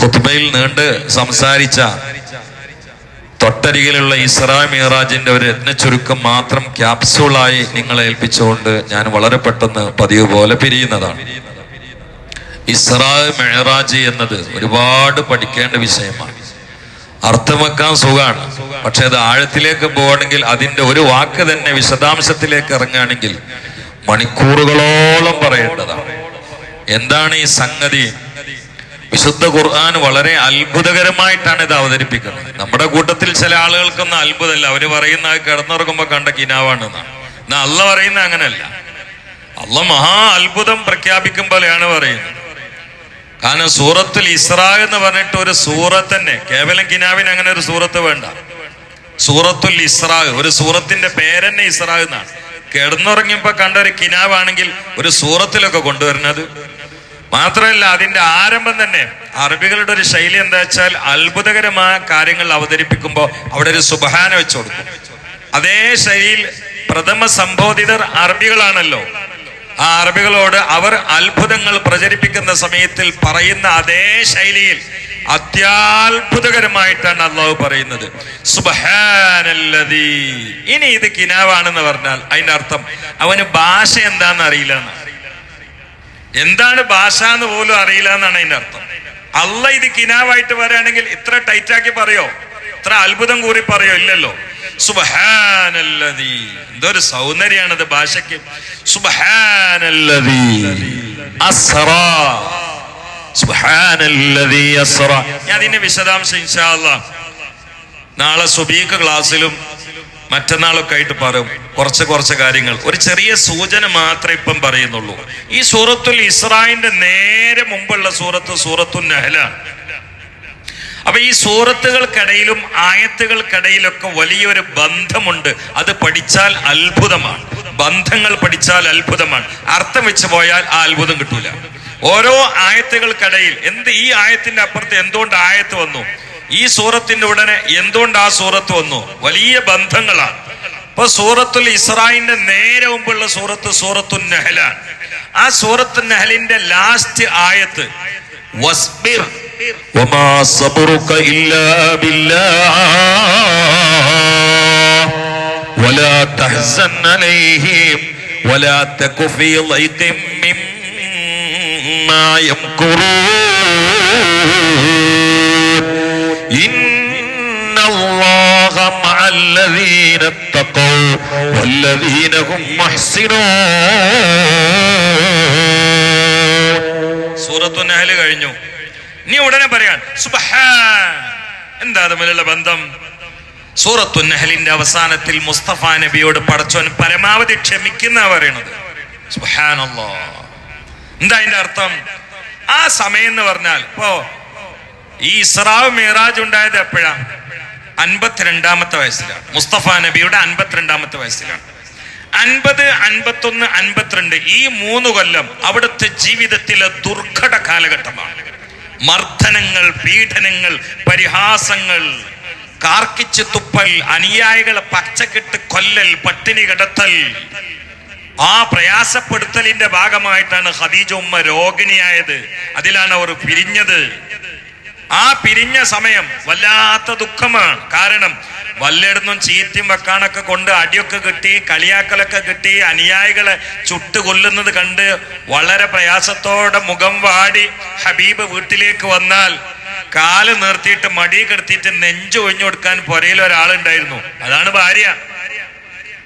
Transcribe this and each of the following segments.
ഹുത്ബയിൽ നീണ്ട് സംസാരിച്ച തൊട്ടരികിലുള്ള ഇസ്രാ മിറാജിന്റെ ഒരു രത്ന ചുരുക്കം മാത്രം ക്യാപ്സൂളായി നിങ്ങളെ ഏൽപ്പിച്ചുകൊണ്ട് ഞാൻ വളരെ പെട്ടെന്ന് പതിവ് പോലെ പിരിയുന്നതാണ്. ഇസ്രാ മെഹറാജ് എന്നത് ഒരുപാട് പഠിക്കേണ്ട വിഷയമാണ്. അർത്ഥം സുഖമാണ്. പക്ഷെ അത് ആഴത്തിലേക്ക് പോകണമെങ്കിൽ അതിന്റെ ഒരു വാക്ക് തന്നെ വിശദാംശത്തിലേക്ക് ഇറങ്ങുകയാണെങ്കിൽ മണിക്കൂറുകളോളം പറയേണ്ടതാണ്. എന്താണ് ഈ സംഗതി? വിശുദ്ധ ഖുർആൻ വളരെ അത്ഭുതകരമായിട്ടാണ് ഇത് അവതരിപ്പിക്കുന്നത്. നമ്മുടെ കൂട്ടത്തിൽ ചില ആളുകൾക്കൊന്നും അത്ഭുതമല്ല. അവർ പറയുന്ന അത് കിടന്നുറങ്ങുമ്പോ കണ്ട കിനാവാണ് എന്നാ അല്ല പറയുന്ന അങ്ങനെയല്ല. അല്ല മഹാ അത്ഭുതം പ്രഖ്യാപിക്കും പോലെയാണ് പറയുന്നത്. കാരണം സൂറത്തുൽ ഇസ്ര എന്ന് പറഞ്ഞിട്ട് ഒരു സൂറത്ത് തന്നെ. കേവലം കിനാവിന് അങ്ങനെ ഒരു സൂറത്ത് വേണ്ട. സൂറത്തുൽ ഇസ്ര ഒരു സൂറത്തിന്റെ പേരെന്നെ ഇസ്ര എന്നാണ്. കിടന്നുറങ്ങിയപ്പോ കണ്ട ഒരു കിനാവാണെങ്കിൽ ഒരു സൂറത്തിലൊക്കെ കൊണ്ടുവരുന്നത്. മാത്രമല്ല അതിന്റെ ആരംഭം തന്നെ. അറബികളുടെ ഒരു ശൈലി എന്താ വെച്ചാൽ അത്ഭുതകരമായ കാര്യങ്ങൾ അവതരിപ്പിക്കുമ്പോൾ അവിടെ ഒരു സുബഹാന വെച്ചു കൊടുക്കും. അതേ ശൈലിയിൽ പ്രഥമ സംബോധിതർ അറബികളാണല്ലോ. ആ അറബികളോട് അവർ അത്ഭുതങ്ങൾ പ്രചരിപ്പിക്കുന്ന സമയത്തിൽ പറയുന്ന അതേ ശൈലിയിൽ അത്യാത്ഭുതകരമായിട്ടാണ് അള്ളാഹു പറയുന്നത്. സുബഹാനല്ലദീ. ഇനി ഇത് കിനാവാണെന്ന് പറഞ്ഞാൽ അതിന്റെ അർത്ഥം അവന് ഭാഷ എന്താണെന്ന് അറിയില്ല എന്താണ് ഭാഷ എന്ന് പോലും അറിയില്ല എന്നാണ് അതിന്റെ അർത്ഥം. അല്ല ഇത് കിനാവായിട്ട് വരാണെങ്കിൽ ഇത്ര ടൈറ്റാക്കി പറയോ? ഇത്ര അത്ഭുതം കൂറി പറയോ? ഇല്ലല്ലോ. എന്തൊരു സൗന്ദര്യാണത് ഭാഷയ്ക്ക്. അസ്റാ. ഞാൻ അതിന്റെ വിശദാംശം ഇൻഷാ നാളെ സുബീക്ക് ക്ലാസ്സിലും മറ്റന്നാളൊക്കെ ആയിട്ട് പറയും കുറച്ച് കുറച്ച് കാര്യങ്ങൾ. ഒരു ചെറിയ സൂചന മാത്രമേ ഇപ്പം പറയുന്നുള്ളൂ. ഈ സൂറത്തുൽ ഇസ്രായിന്റെ നേരെ മുമ്പുള്ള സൂറത്ത് സൂറത്തുൽ നഹലാണ് അപ്പൊ ഈ സൂറത്തുകൾക്കിടയിലും ആയത്തുകൾക്കിടയിലൊക്കെ വലിയൊരു ബന്ധമുണ്ട്. അത് പഠിച്ചാൽ അത്ഭുതമാണ്. ബന്ധങ്ങൾ പഠിച്ചാൽ അത്ഭുതമാണ്. അർത്ഥം വെച്ച് പോയാൽ ആ അത്ഭുതം കിട്ടൂല. ഓരോ ആയത്തുകൾക്കിടയിൽ എന്ത് ഈ ആയത്തിന്റെ അപ്പുറത്ത് എന്തുകൊണ്ട് ആയത്ത് വന്നു? ഈ സൂറത്തിന്റെ ഉടനെ എന്തുകൊണ്ട് ആ സൂറത്ത് വന്നു വലിയ ബന്ധങ്ങളാണ് ഇപ്പൊ സൂറത്തുൽ ഇസ്രായിന്റെ നേരെ മുമ്പുള്ള സൂറത്ത് സൂറത്തുൽ നഹലാണ് ആ സൂറത്തുൽ നഹലിന്റെ ലാസ്റ്റ് ആയത്ത് വസ്ബിർ وما صبرك إلا بالله ولا تحزن عليهم ولا تك في ضيق مما يمكرون الذين اتقوا والذين هم محسنون സൂറത്തു നഹല് കഴിഞ്ഞു നീ ഉടനെ പറയാൻ സുബ്ഹാൻ എന്താ തമ്മിലുള്ള ബന്ധം സൂറത്തു നഹലിന്റെ അവസാനത്തിൽ മുസ്തഫ നബിയോട് പടച്ചോൻ പരമാവധി ക്ഷമിക്കുന്ന പറയണത് സുബ്ഹാനല്ലാ എന്താ അതിന്റെ അർത്ഥം ആ സമയം എന്ന് പറഞ്ഞാൽ ഇപ്പോ ഈ ഇസ്രാവ് മിറാജ് ഉണ്ടായത് എപ്പോഴാ അൻപത്തിരണ്ടാമത്തെ വയസ്സിലാണ്. മുസ്തഫ നബിയുടെ അൻപത്തിരണ്ടാമത്തെ വയസ്സിലാണ്. അൻപത് അൻപത്തൊന്ന് അൻപത്തിരണ്ട് ഈ മൂന്ന് കൊല്ലം അവിടുത്തെ ജീവിതത്തിലെ ദുർഘട കാലഘട്ടമാണ്. മർദ്ദനങ്ങൾ പീഡനങ്ങൾ പരിഹാസങ്ങൾ കാർക്കിച്ച് തുപ്പൽ അനുയായികളെ പച്ചക്കെട്ട് കൊല്ലൽ പട്ടിണി കിടത്തൽ ആ പ്രയാസപ്പെടുത്തലിന്റെ ഭാഗമായിട്ടാണ് ഖദീജ ഉമ്മ രോഗിണിയായത്. അതിലാണ് അവർ പിരിഞ്ഞത്. ആ പിരിഞ്ഞ സമയം വല്ലാത്ത ദുഃഖമാണ്. കാരണം വല്ലയിടന്നും ചീറ്റും വെക്കാനൊക്കെ കൊണ്ട് അടിയൊക്കെ കിട്ടി കളിയാക്കലൊക്കെ കിട്ടി അനുയായികളെ ചുട്ട് കൊല്ലുന്നത് കണ്ട് വളരെ പ്രയാസത്തോടെ മുഖം വാടി ഹബീബ് വീട്ടിലേക്ക് വന്നാൽ കാൽ നിർത്തിയിട്ട് മടി കിടത്തിയിട്ട് നെഞ്ചു ഒഴിഞ്ഞു കൊടുക്കാൻ പുരയിൽ ഒരാളുണ്ടായിരുന്നു. അതാണ് ഭാര്യ.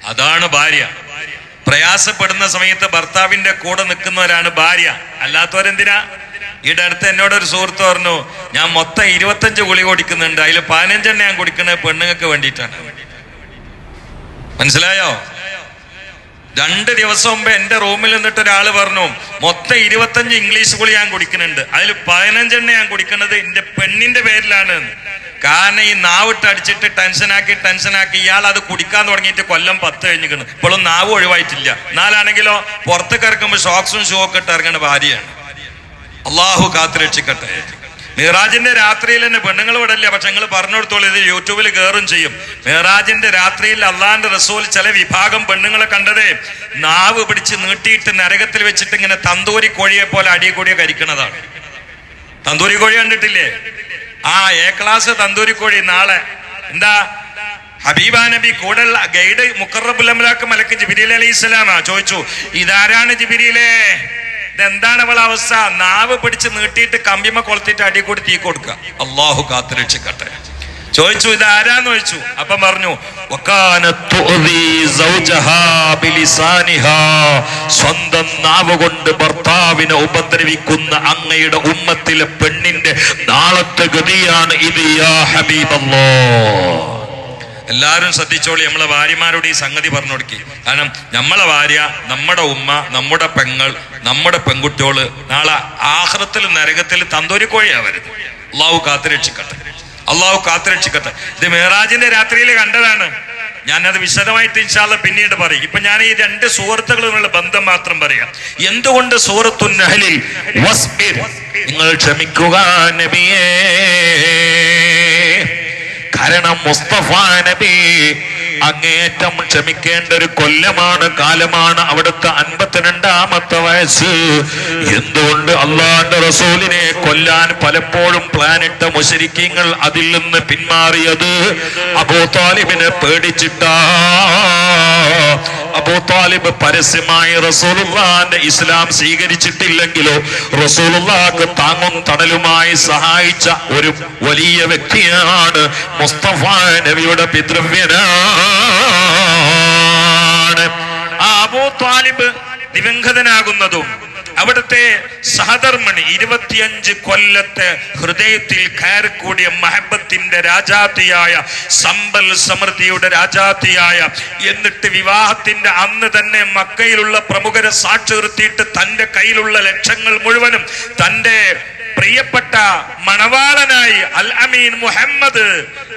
അതാണ് ഭാര്യ. പ്രയാസപ്പെടുന്ന സമയത്ത് ഭർത്താവിന്റെ കൂടെ നിൽക്കുന്നവരാണ് ഭാര്യ. അല്ലാത്തവരെന്തിനാ? ഈടെ അടുത്ത് എന്നോട് ഒരു സുഹൃത്ത് പറഞ്ഞു ഞാൻ മൊത്തം ഇരുപത്തഞ്ച് ഗുളി കുടിക്കുന്നുണ്ട്. അതിൽ പതിനഞ്ചെണ്ണ ഞാൻ കുടിക്കുന്നത് പെണ്ണുങ്ങൾക്ക് വേണ്ടിയിട്ടാണ്. മനസ്സിലായോ? രണ്ട് ദിവസം മുമ്പ് എന്റെ റൂമിൽ നിന്നിട്ട് ഒരാൾ പറഞ്ഞു മൊത്തം ഇരുപത്തഞ്ച് ഇംഗ്ലീഷ് ഗുളി ഞാൻ കുടിക്കുന്നുണ്ട്. അതിൽ പതിനഞ്ചെണ്ണ ഞാൻ കുടിക്കുന്നത് എന്റെ പെണ്ണിന്റെ പേരിലാണ്. കാരണം ഈ നാവിട്ട് അടിച്ചിട്ട് ടെൻഷനാക്കി ടെൻഷനാക്കി ഇയാൾ അത് കുടിക്കാൻ തുടങ്ങിയിട്ട് കൊല്ലം പത്ത് കഴിഞ്ഞിരിക്കുന്നു ഇപ്പോഴും നാവ് ഒഴിവായിട്ടില്ല. എന്നാലാണെങ്കിലോ പുറത്തേക്ക് ഇറക്കുമ്പോൾ ഷോക്സും ഷൂ ഇട്ട് ഇറങ്ങുന്ന ഭാര്യയാണ്. അള്ളാഹു കാത്തു രക്ഷിക്കട്ടെ മിറാജിന്റെ രാത്രിയിൽ തന്നെ പെണ്ണുങ്ങൾ വിടല്ല പക്ഷെ നിങ്ങൾ പറഞ്ഞെടുത്തോളൂ ഇത് യൂട്യൂബിൽ കയറും ചെയ്യും. മിറാജിന്റെ രാത്രിയിൽ അള്ളാന്റെ റസൂൽ ചില വിഭാഗം പെണ്ണുങ്ങളെ കണ്ടതേ നാവ് പിടിച്ച് നീട്ടിയിട്ട് നരകത്തിൽ വെച്ചിട്ട് ഇങ്ങനെ തന്തൂരി കോഴിയെ പോലെ അടിയെ കൂടിയെ കരിക്കണതാണ്. തന്തൂരി കോഴി കണ്ടിട്ടില്ലേ? ആ എ ക്ലാസ് തന്തൂരി കോഴി നാളെ. എന്താ? ഹബീബ നബി കൂടെ ഗൈഡ് മുക്കറബുലമലാക്ക് മലക്ക് ജിബിരി അലൈഹി ചോദിച്ചു ഇതാരാണ് ജിബിരിയിലെ ഇതെന്താണ് അവൾ അവസ്ഥ? നാവ് പിടിച്ച് നീട്ടിയിട്ട് കമ്പിമ കൊളുത്തിട്ട് അടി കൂടി തീ കൊടുക്കുക അള്ളാഹു കാത്തിരക്ഷിക്കട്ടെ. ചോദിച്ചു ഇത് ആരാന്ന് ചോദിച്ചു? അപ്പം പറഞ്ഞു സ്വന്തം നാവ് കൊണ്ട് ഭർത്താവിനെ ഉപദ്രവിക്കുന്ന അങ്ങയുടെ ഉമ്മത്തിലെ പെണ്ണിന്റെ നാളത്തെ ഗതിയാണ് ഇത് യാ ഹബീബല്ലോ. എല്ലാവരും ശ്രദ്ധിച്ചോളി. നമ്മളെ ഭാര്യമാരോട് ഈ സംഗതി പറഞ്ഞു കൊടുക്കി. കാരണം നമ്മളെ ഭാര്യ നമ്മുടെ ഉമ്മ നമ്മുടെ പെങ്ങൾ നമ്മുടെ പെൺകുട്ടിയോൾ നാളെ ആഹ്റത്തിൽ നരകത്തിൽ തന്തൂരി കോഴിയാവരുത്. അള്ളാഹു കാത്തുരക്ഷിക്കട്ടെ അള്ളാഹു കാത്തുരക്ഷിക്കട്ടെ ഇത് മെഹറാജിന്റെ രാത്രിയിൽ കണ്ടതാണ്. ഞാനത് വിശദമായിട്ട് ഇൻഷാല്ല പിന്നീട് പറയും. ഇപ്പൊ ഞാൻ ഈ രണ്ട് സുഹൃത്തുക്കളുമുള്ള ബന്ധം മാത്രം പറയാം. എന്തുകൊണ്ട് സൂറത്തു നഹലിൽ നിങ്ങൾ ക്ഷമിക്കുക നബിയേ. കാരണം മുസ്തഫ നബി അങ്ങേറ്റം ക്ഷമിക്കേണ്ട ഒരു കൊല്ലമാണ് കാലമാണ് അവിടുത്തെ അൻപത്തിരണ്ടാമത്തെ വയസ്സ്. എന്തുകൊണ്ട് അള്ളാന്റെ റസൂലിനെ കൊല്ലാൻ പലപ്പോഴും പ്ലാനിട്ട മുശരിക്കങ്ങൾ അതിൽ നിന്ന് പിന്മാറിയത്? അബൂ താലിബിനെ പേടിച്ചിട്ടാ. അബൂ താലിബ് പരസ്യമായി റസൂലുള്ളാന്റെ ഇസ്ലാം സ്വീകരിച്ചിട്ടില്ലെങ്കിലോ റസൂലുള്ളാക്ക് താങ്ങും തണലുമായി സഹായിച്ച ഒരു വലിയ വ്യക്തിയാണ് മുസ്തഫ നബിയുടെ പിതൃവ്യനാണ്. ആ അബൂ താലിബ് ദിവംഗതനാകുന്നതും അവിടുത്തെ സഹധർമ്മണി ഇരുപത്തിയഞ്ച് കൊല്ലത്തെ ഹൃദയത്തിൽ കയറിക്കൂടിയ മഹബത്തിന്റെ രാജാതിയായ സമ്പൽ സമൃദ്ധിയുടെ രാജാതിയായ എന്നിട്ട് വിവാഹത്തിന്റെ അന്ന് തന്നെ മക്കയിലുള്ള പ്രമുഖരെ സാക്ഷി നിർത്തിയിട്ട് തന്റെ കയ്യിലുള്ള ലക്ഷങ്ങൾ മുഴുവനും തന്റെ പ്രിയപ്പെട്ട മണവാളനായി അൽ അമീൻ മുഹമ്മദ്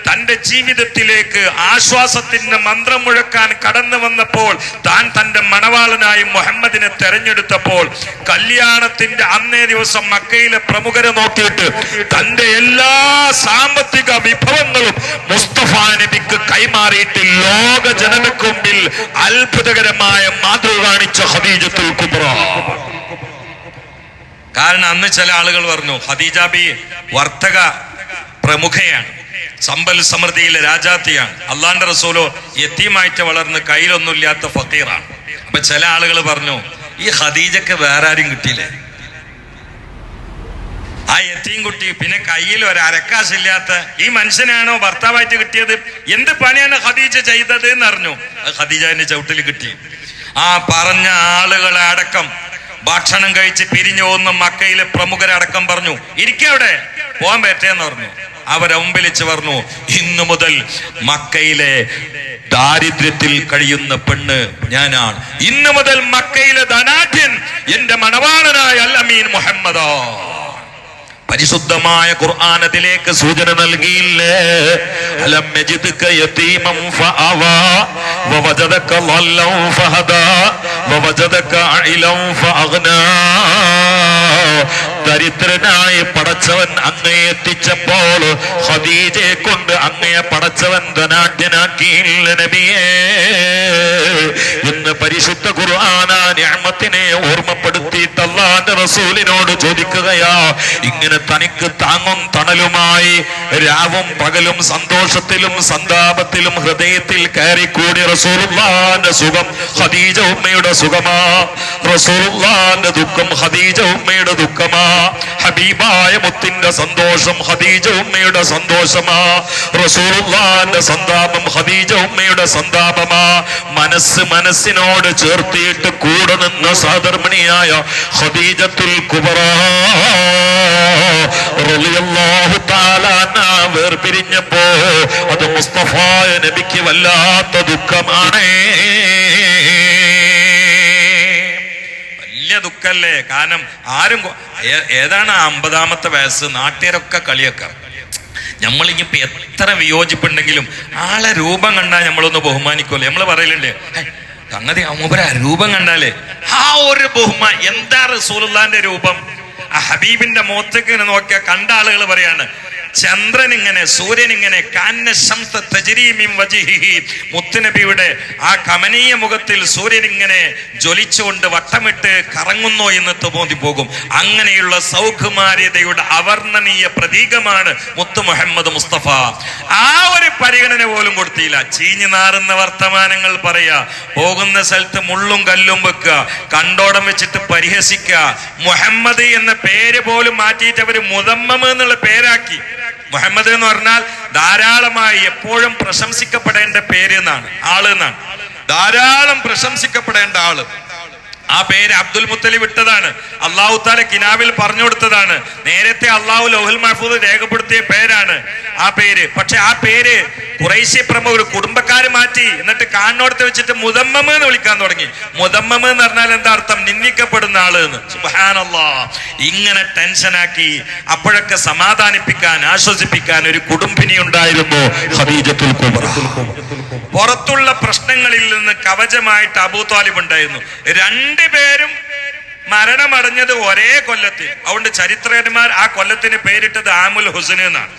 തന്റെ ജീവിതത്തിലേക്ക് ആശ്വാസത്തിന്റെ മന്ത്രം മുഴക്കാൻ കടന്നു വന്നപ്പോൾ താൻ തന്റെ മണവാളനായി മുഹമ്മദിനെ തെരഞ്ഞെടുത്തപ്പോൾ കല്യാണത്തിന്റെ അന്നേ ദിവസം മക്കയിലെ പ്രമുഖരെ നോക്കിയിട്ട് തന്റെ എല്ലാ സാമ്പത്തിക വിഭവങ്ങളും മുസ്തഫ നബിക്ക് കൈമാറിയിട്ട് ലോക ജനതക്കുമ്പിൽ അത്ഭുതകരമായ മാതൃക കാണിച്ച ഖദീജത്തുൽ കുബ്ര. കാരണം അന്ന് ചില ആളുകൾ പറഞ്ഞു ഖദീജ ബി വർത്തക പ്രമുഖയാണ് സമ്പൽ സമൃദ്ധിയിലെ രാജാത്തിയാണ് അള്ളാന്റെ റസൂലോ യത്തീമായിട്ട് വളർന്ന് കയ്യിലൊന്നുമില്ലാത്ത ഫക്കീറാണ്. അപ്പൊ ചില ആളുകൾ പറഞ്ഞു ഈ ഹദീജക്ക് വേറെ ആരും കിട്ടിയില്ലേ. ആ എത്തിയും കുട്ടി പിന്നെ കയ്യിൽ ഒരു അരക്കാശില്ലാത്ത ഈ മനുഷ്യനാണോ ഭർത്താവായിട്ട് കിട്ടിയത്? എന്ത് പണിയാണ് ഹദീജ ചെയ്തത്? എന്ന് അറിഞ്ഞു. എന്റെ ചവിട്ടിൽ കിട്ടി. ആ പറഞ്ഞ ആളുകളെ അടക്കം ഭക്ഷണം കഴിച്ച് പിരിഞ്ഞു പോകുന്ന മക്കയിലെ പ്രമുഖരടക്കം പറഞ്ഞു ഇരിക്കവിടെ പോകാൻ പറ്റേന്ന് പറഞ്ഞു. അവരെ മുമ്പിലിച്ച് പറഞ്ഞു ഇന്നു മുതൽ മക്കയിലെ ദാരിദ്ര്യത്തിൽ കഴിയുന്ന പെണ്ണ് ഞാനാണ്. ഇന്നു മുതൽ മക്കയിലെ ധനാഠ്യൻ എന്റെ മണവാളനായ അൽ അമീൻ മുഹമ്മദോ. പരിശുദ്ധമായ ഖുർആാനത്തിലേക്ക് സൂചന നൽകിയില്ലേ. ദരിദ്രനായി പടച്ചവൻ അങ്ങയെ എത്തിച്ചപ്പോൾ ഹദീജയെ കൊണ്ട് അങ്ങയെ പടച്ചവൻ ധനാഢ്യനാക്കിയില്ല നബിയേ. ഇന്ന് പരിശുദ്ധ ഖുർആന ഞാമത്തിനെ ഓർമ്മപ്പെടുത്തിയിട്ട് റസൂലിനോട് ചോദിക്കുകയാ ഇങ്ങനെ തനിക്ക് താങ്ങും തണലുമായി രാവും പകലും സന്തോഷത്തിലും സന്താപത്തിലും ഹൃദയത്തിൽ കയറിക്കൂടി റസൂലുള്ളാന്റെ സുഖം ഖദീജ ഉമ്മയുടെ സുഖമാ. റസൂലുള്ളാന്റെ ദുഃഖം ഖദീജ ഉമ്മയുടെ ദുഃഖമാ. ഹബീബായ മുത്തിന്റെ സന്തോഷം ഖദീജ ഉമ്മയുടെ സന്തോഷമാ. റസൂലുള്ളാന്റെ സന്താപം ഖദീജ ഉമ്മയുടെ സന്താപമാ. മനസ്സ് മനസ്സിനോട് ചേർത്തിയിട്ട് കൂടെ നിന്ന സാധർമ്മണിയായ ഖദീജത്തുൽ കുബറ. റളിയല്ലാഹു അത് മുസ്തഫ നബിക്ക് വല്ലാത്ത ദുഃഖമാണ്. വലിയ ദുഃഖല്ലേ? കാരണം ആരും ഏതാണ് അമ്പതാമത്തെ വയസ്സ്? നാട്ടുകാരൊക്കെ കളിയൊക്കെ. നമ്മളിങ്ങിപ്പോ എത്ര വിയോജിപ്പുണ്ടെങ്കിലും ആളെ രൂപം കണ്ടാൽ നമ്മളൊന്ന് ബഹുമാനിക്കുമല്ലോ നമ്മൾ പറയലുണ്ട് "ഹേ, സംഗതി അമ്മൂപ്പര രൂപം കണ്ടാലേ. ആ ഒരു ബഹുമാ എന്താ റസൂലുള്ളാന്റെ രൂപം? ആ ഹബീബിന്റെ മുഖത്തേക്ക് ഇങ്ങനെ നോക്കിയ കണ്ട ആളുകൾ പറയാണ് ചന്ദ്രൻ ഇങ്ങനെ സൂര്യൻ ഇങ്ങനെ. മുത്തുനബിയുടെ ആ കമനീയ മുഖത്തിൽ സൂര്യൻ ഇങ്ങനെ ജ്വലിച്ചുകൊണ്ട് വട്ടമിട്ട് കറങ്ങുന്നു എന്ന് തോന്നി പോകും അങ്ങനെയുള്ള സൗകുമാര്യതയുടെ അവർണനീയ പ്രതീകമാണ് മുത്തു മുഹമ്മദ് മുസ്തഫ. ആ ഒരു പരിഗണന പോലും കൊടുത്തില്ല. ചീഞ്ഞു നാറുന്ന വർത്തമാനങ്ങൾ പറയാ. പോകുന്ന സ്ഥലത്ത് മുള്ളും കല്ലും വെക്കുക. കണ്ടോടം വെച്ചിട്ട് പരിഹസിക്കുക. മുഹമ്മദ് എന്ന പേര് പോലും മാറ്റിയിട്ട് അവർ മുതമ്മ എന്നുള്ള പേരാക്കി. മുഹമ്മദ് എന്ന് പറഞ്ഞാൽ ധാരാളമായി എപ്പോഴും പ്രശംസിക്കപ്പെടേണ്ട പേര് എന്നാണ് ആൾ എന്നാണ്. ധാരാളം പ്രശംസിക്കപ്പെടേണ്ട ആൾ. ആ പേര് അബ്ദുൽ മുത്തലിബ് ഇട്ടതാണ്. അള്ളാഹു താല കിനാവിൽ പറഞ്ഞു കൊടുത്തതാണ്. നേരത്തെ അള്ളാഹു ലോഹുൽ മഹഫൂദ് രേഖപ്പെടുത്തിയ പേരാണ് ആ പേര്. പക്ഷെ ആ പേര് കുറേശ്യ പ്രമുഖർ കുടുംബക്കാര് മാറ്റി. എന്നിട്ട് കാണിനോടത്ത് വെച്ചിട്ട് മുതമ്മമ് എന്ന് വിളിക്കാൻ തുടങ്ങി. മുതമ്മമ് എന്ന് പറഞ്ഞാൽ എന്താ അർത്ഥം? നിന്ദിക്കപ്പെടുന്ന ആൾ എന്ന്. സുബ്ഹാനല്ലാ. ഇങ്ങനെ ടെൻഷനാക്കി അപ്പോഴൊക്കെ സമാധാനിപ്പിക്കാൻ ആശ്വസിപ്പിക്കാൻ ഒരു കുടുംബിനി ഉണ്ടായിരുന്നു ഖദീജത്തുൽ കുബ്ര പുറത്തുള്ള പ്രശ്നങ്ങളിൽ നിന്ന് കവചമായിട്ട് അബൂ താലിബ് ഉണ്ടായിരുന്നു. രണ്ടുപേരും മരണമടഞ്ഞത് ഒരേ കൊല്ലത്തിൽ അതുകൊണ്ട് ചരിത്രകന്മാർ ആ കൊല്ലത്തിന് പേരിട്ടത് ആമുൽ ഹുസന് എന്നാണ്.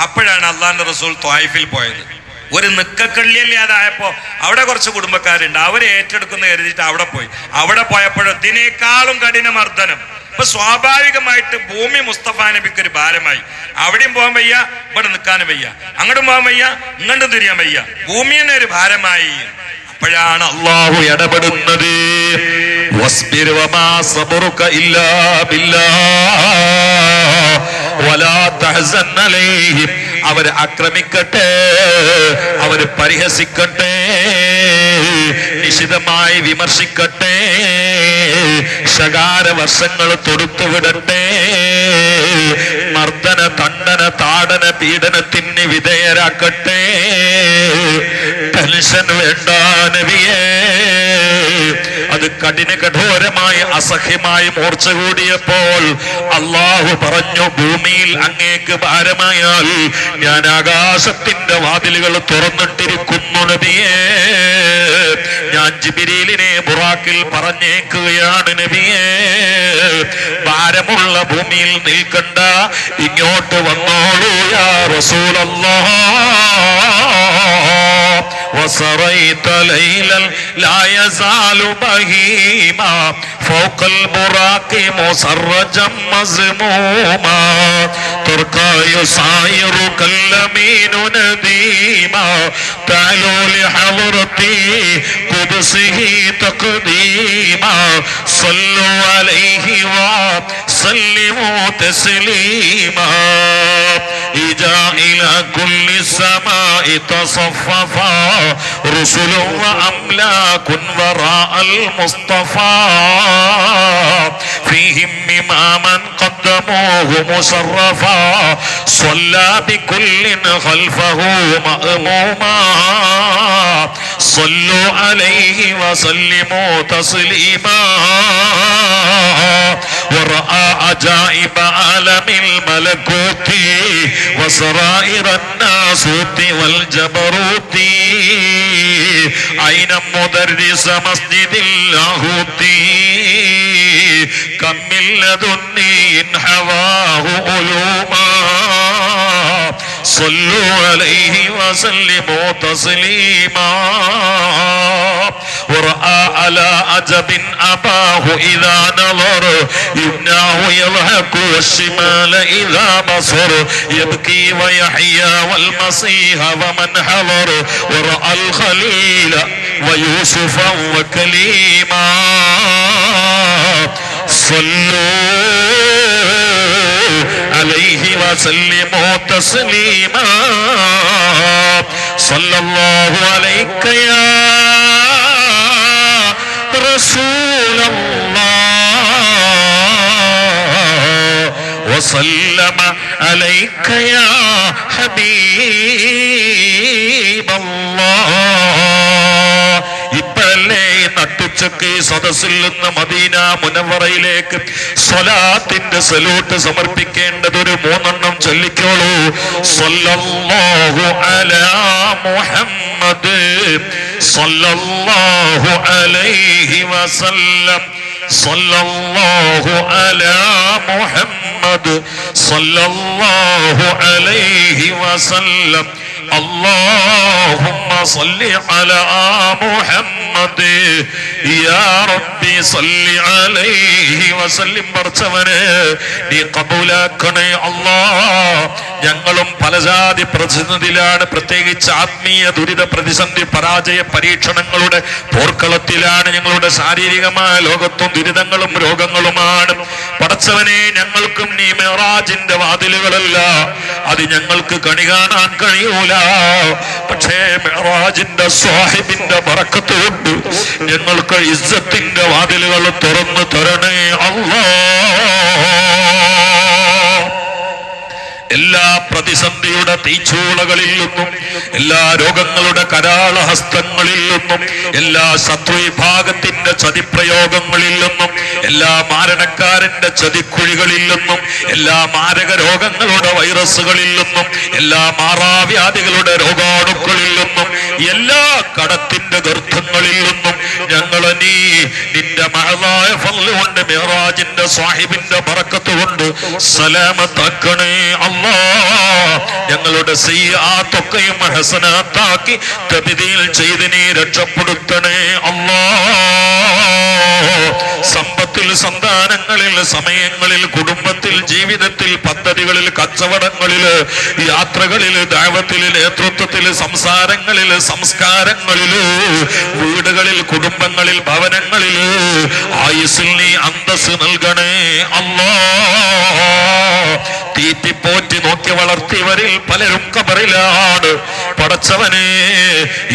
അപ്പോഴാണ് അള്ളാന്റെ റസൂൽ ത്വായിഫിൽ പോയത്. ഒരു നിക്കക്കള്ളിയല്ലാതായപ്പോ അവിടെ കുറച്ച് കുടുംബക്കാരുണ്ട്. അവരെ ഏറ്റെടുക്കുന്ന കരുതിയിട്ട് അവിടെ പോയി. അവിടെ പോയപ്പോഴും ഇതിനേക്കാളും കഠിന മർദ്ദനം ഇപ്പൊ സ്വാഭാവികമായിട്ട് ഭൂമി മുസ്തഫ നബിക്ക് ഒരു ഭാരമായി. അവിടെയും പോകാൻ വയ്യ ഇവിടെ നിൽക്കാനും വയ്യ. അങ്ങോട്ടും പോകാൻ വയ്യ ഇങ്ങോട്ടും തിരിയാൻ വയ്യ. ഭൂമി തന്നെ ഒരു ഭാരമായി. അപ്പോഴാണ് അള്ളാഹു ഇടപെടുന്നത്. അവരെ ആക്രമിക്കട്ടെ അവർ പരിഹസിക്കട്ടെ നിശിതമായി വിമർശിക്കട്ടെ ശകാര വർഷങ്ങൾ തൊടുത്തു വിടട്ടെ. മർദ്ദന തണ്ടന താടന പീഡനത്തിന് വിധേയരാക്കട്ടെ. ടെൻഷൻ വേണ്ട നബിയേ. അത് കഠിന കഠോരമായി അസഹ്യമായി മൂർച്ച കൂടിയപ്പോൾ അള്ളാഹു പറഞ്ഞു ഭൂമിയിൽ അങ്ങേക്ക് ഭാരമായാൽ ഞാൻ ആകാശത്തിന്റെ വാതിലുകൾ തുറന്നിട്ടിരിക്കുന്നു നബിയേ. ഞാൻ ജിബിരിലിനെ ബുറാക്കിൽ പറഞ്ഞേക്കുകയാണ് നബിയേ ഭാരമുള്ള ഭൂമിയിൽ നിൽക്കണ്ട ഇങ്ങോട്ട് വന്നോളൂ യാ റസൂലല്ലാഹ് وسريت ليلا لا يزال بهيما فوق البراق مسرجا مزموما ترقى يساير كاللمين نديما تعلو لحضرتي قدسه تقديما. صلوا عليه وسلموا تسليما. إجا إلى كل السماء تصففا. رسل وأملاك وراء المصطفى. فيهم إماما قدموه مشرفا صلى بكل خلفه مأموما. صلوا عليه وسلموا تسليما. ورأى عجائب عالم الملكوت وسرائر الناسوت والجبروت. أين مدرس مسجد اللاهوت. كم من لدني حواه علوما. صلوا عليه وسلموا تسليما. ورأى على عجب أباه إذا نظر. يمناه يضحك والشمال إذا بصر. يبكي ويحيى والمسيح ومن حضر. ورأى الخليل ويوسفا وكليما. صلوا وسلموا تسليما صلى الله عليك يا رسول الله وسلم عليك يا പച്ചക്ക് സദസ്സിൽ നിന്ന് മദീന മുനവറയിലേക്ക് സ്വലാത്തിന്റെ സലൂട്ട് സമർപ്പിക്കേണ്ടത് ഒരു മൂന്നെണ്ണം ചൊല്ലിക്കോളൂ. അലാ മുഹമ്മദ് അലൈഹി വസല്ലം. അലാ മുഹമ്മദ് അലൈഹി വസല്ലം. اللهم صل على محمد يا ربي صل عليه وسلم പടച്ചവനെ നീ കബൂലാക്കണേ അല്ലാ ഞങ്ങളും പലജാതി പ്രതിസന്ധിയിലാണ് പ്രത്യേകിച്ച് ആത്മീയ ദുരിത പ്രതിസന്ധി പരാജയ പരീക്ഷണങ്ങളുടെ പോർക്കളത്തിലാണ് ഞങ്ങളുടെ ശാരീരികമായ ലോകത്തും ദുരിതങ്ങളും രോഗങ്ങളുമാണ് പടച്ചവനെ ഞങ്ങൾക്കും നീ മെറാജിന്റെ വാതിലുകളല്ല. അത് ഞങ്ങൾക്ക് കണി കാണാൻ കഴിയൂല. പക്ഷേ മെറാജിന്റെ സ്വാഹിബിന്റെ പറക്കത്ത് കൊണ്ട് ഞങ്ങൾക്ക് ഇസ്സത്തിന്റെ വാതിലുകൾ തുറന്നു തരണേ അല്ലാ എല്ലാ പ്രതിസന്ധിയുടെ തീച്ചൂളകളിൽ നിന്നും എല്ലാ രോഗങ്ങളുടെ കരാളഹസ്തങ്ങളിൽ നിന്നും എല്ലാ ശത്രുവിഭാഗത്തിന്റെ ചതിപ്രയോഗങ്ങളിൽ നിന്നും എല്ലാ മാരണക്കാരന്റെ ചതിക്കുഴികളിൽ നിന്നും എല്ലാ മാരക രോഗങ്ങളുടെ വൈറസുകളിൽ നിന്നും എല്ലാ മാറാവ്യാധികളുടെ രോഗാണുക്കളിൽ നിന്നും എല്ലാ കടത്തിന്റെ ഗർഭങ്ങളിൽ നിന്നും ഞങ്ങളെ നീ മഹതായ ഫല്ലുകൊണ്ട് മെഹറാജിന്റെ സാഹിബിന്റെ ബറക്കത്ത് കൊണ്ട് സലാമത്താക്കണേ അല്ലാ. ഞങ്ങളുടെ സയ്യാത്തൊക്കെയും ഹസനാത്താക്കി തബിദിയിൽ ചെയ്തിനെ രക്ഷപ്പെടുത്തണേ അല്ലാ. സമ്പത്തിൽ സന്താനങ്ങളിൽ സമയങ്ങളിൽ കുടുംബത്തിൽ ജീവിതത്തിൽ പദ്ധതികളിൽ കച്ചവടങ്ങളിൽ യാത്രകളിൽ ദൈവത്തിൽ നേതൃത്വത്തിൽ സംസാരങ്ങളിൽ സംസ്കാരങ്ങളിൽ വീടുകളിൽ കുടുംബങ്ങളിൽ ഭവനങ്ങളിൽ ആയുസിൽ നീ അന്തസ് നൽകണേ അല്ലാ തീറ്റിപ്പോറ്റി നോക്കി വളർത്തിയവരിൽ പലരും കബറിലാണ്. പടച്ചവനെ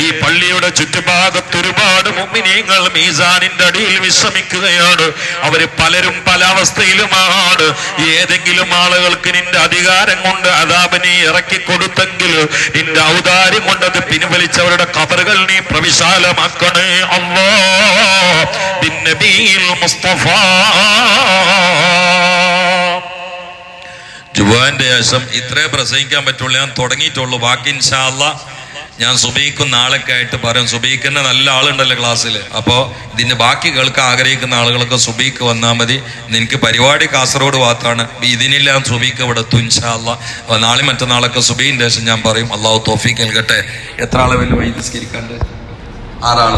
ഈ പള്ളിയുടെ ചുറ്റുഭാഗത്ത് ഒരുപാട് മുമ്മിനീങ്ങൾ മീസാനിന്റെ അടിയിൽ വിശ്രമിക്കുകയാണ്. അവർ പലരും പല അവസ്ഥയിലുമാണ്. ഏതെങ്കിലും ആളുകൾക്ക് നിന്റെ അധികാരം കൊണ്ട് അതാപ് നീ ഇറക്കി കൊടുത്തെങ്കിൽ നിന്റെ ഔദാര്യം കൊണ്ട് അത് പിൻവലിച്ചവരുടെ കബറുകൾ നീ പ്രവിശാലമാക്കണേ അല്ലോ മുസ്തഫ. ജുവാന്റെ ശേഷം ഇത്രേ പ്രസംഗിക്കാൻ പറ്റുള്ളൂ. ഞാൻ തുടങ്ങിയിട്ടുള്ളൂ. ബാക്കി ഇൻഷാല്ല ഞാൻ സുബൈക്കും നാളൊക്കെ ആയിട്ട് പറയും. സുബീക്കുന്ന നല്ല ആളുണ്ടല്ലോ ക്ലാസ്സിൽ. അപ്പോൾ ഇതിന് ബാക്കി കേൾക്കാൻ ആഗ്രഹിക്കുന്ന ആളുകൾക്ക് സുബീക്ക് വന്നാൽ മതി. നിനക്ക് പരിപാടി കാസർഗോഡ് ഭാഗത്താണ്. ഇതിനില്ല സുബീക്ക് ഇവിടെ എത്തും അപ്പോൾ നാളെ മറ്റന്നാളൊക്കെ സുബീന്റെ ശേഷം ഞാൻ പറയും. അള്ളാഹു തോഫീക്ക് നൽകട്ടെ. എത്ര ആളെ വലിയ വൈദ്യസ്കരിക്കാണ്ട് ആറാൾ.